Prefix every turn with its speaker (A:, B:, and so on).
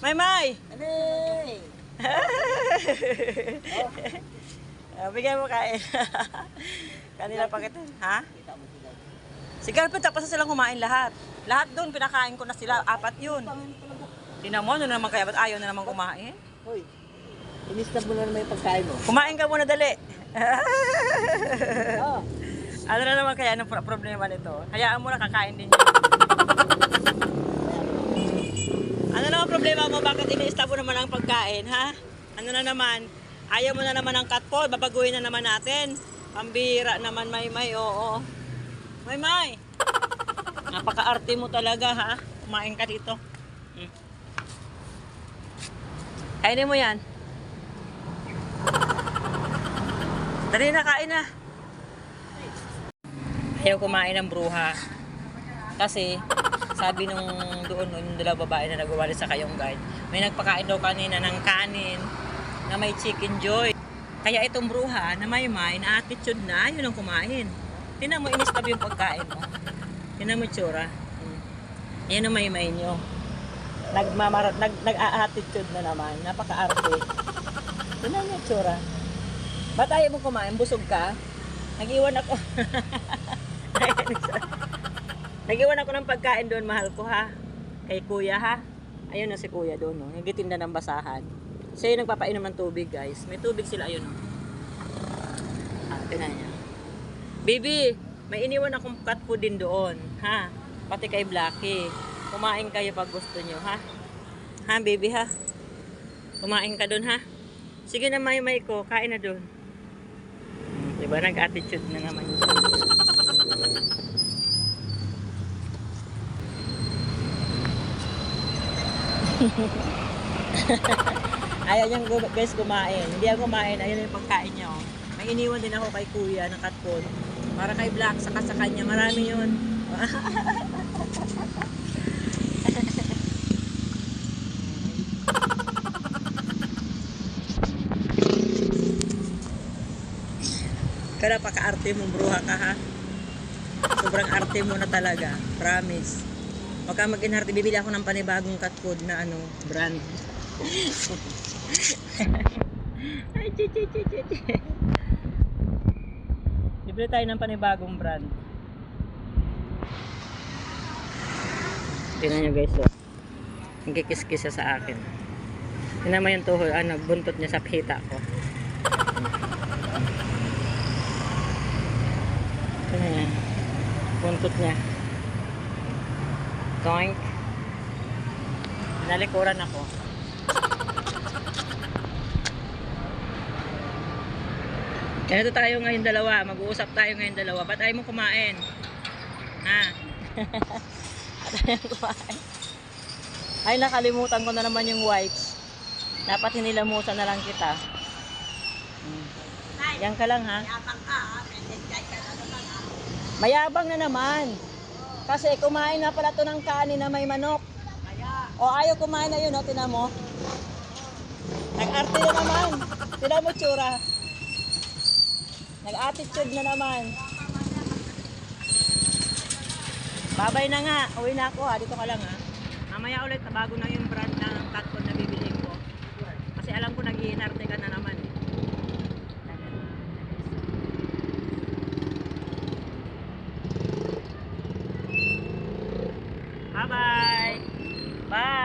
A: May may!
B: Anay!
A: Ah, bigyan mo kain. Kanila pa kita. Ha? Si girlfriend, tapos na silang kumain lahat. Lahat doon, pinakain ko na sila. Apat yun. Tinan mo, ano naman kaya? Ba't ayaw na naman kumain?
B: Hoy, mo na naman yung pagkain mo.
A: Kumain ka muna dali.
B: Ah,
A: ano na naman kaya? Pro- problema nito? Hayaan mo na kakain din problema mo? Bakit iniista mo naman ang pagkain, ha? Ano na naman? Ayaw mo na naman ng cut food, babaguhin na naman natin. Pambira naman, may may, oo. May may. Napaka-arte mo talaga, ha? Kumain ka dito. Hmm. Kainin mo yan. Dali na, kain na. Ayaw kumain ng bruha. Kasi, sabi nung doon, yung dalawa babae na nagwawali sa kayong guide, may nagpakain daw kanina ng kanin na may chicken joy. Kaya itong bruha na may na attitude na, yun ang kumain. Tinan mo, inistab yung pagkain mo. Tinan mo tsura. Hmm. Ang may may nyo. Nagmamar nag nag-attitude na naman. Napaka-arte. Tinan mo tsura. Ba't ayaw mo kumain? Busog ka? Nag-iwan ako. Nag-iwan ako ng pagkain doon, mahal ko ha. Kay kuya ha. Ayun na si kuya doon, no. Nagitinda ng basahan. Siya yung nagpapainom ng tubig, guys. May tubig sila, ayun, no. Ah, tinan niya. Baby, may iniwan akong cat food din doon, ha. Pati kay Blackie. Kumain kayo pag gusto nyo, ha. Ha, baby, ha. Kumain ka doon, ha. Sige na, may may ko. Kain na doon. Diba, nag-attitude na naman siya. Ayaw niyang gu- guys kumain. Hindi ako kumain. Ayun yung pagkain niya. May iniwan din ako kay kuya ng food. Para kay Black, saka sa kanya. Marami yun. Kaya paka-arte mo, bruha ka ha. Sobrang arte mo na talaga. Promise. Huwag ka mag-inarte. Bibili ako ng panibagong cat food na ano, brand. Ay, chi, chi, chi, chi, chi. Bibili tayo ng panibagong brand. Tingnan nyo guys, oh. Nagkikis-kisa sa akin. Tingnan mo yung tuhol, ano, buntot niya sa pita ko. Tingnan niya. Buntot niya. Doink. Nalikuran ako. Ganito tayo ngayon dalawa. Mag-uusap tayo ngayon dalawa. Ba't ayaw mo kumain? Ha? Ba't ayaw mo kumain? Ay, nakalimutan ko na naman yung wipes. Dapat hinilamusan na lang kita. Hmm. Yan ka lang ha. Mayabang na naman. Kasi kumain na pala to ng kanin na may manok. O ayaw kumain na yun, o, tinan mo. Nag-arte na naman. Tinan mo tsura. Nag-attitude na naman. Babay na nga. Uwi na ako ha. Dito ka lang ha. Mamaya ulit, bago na yung brand na 拜拜。拜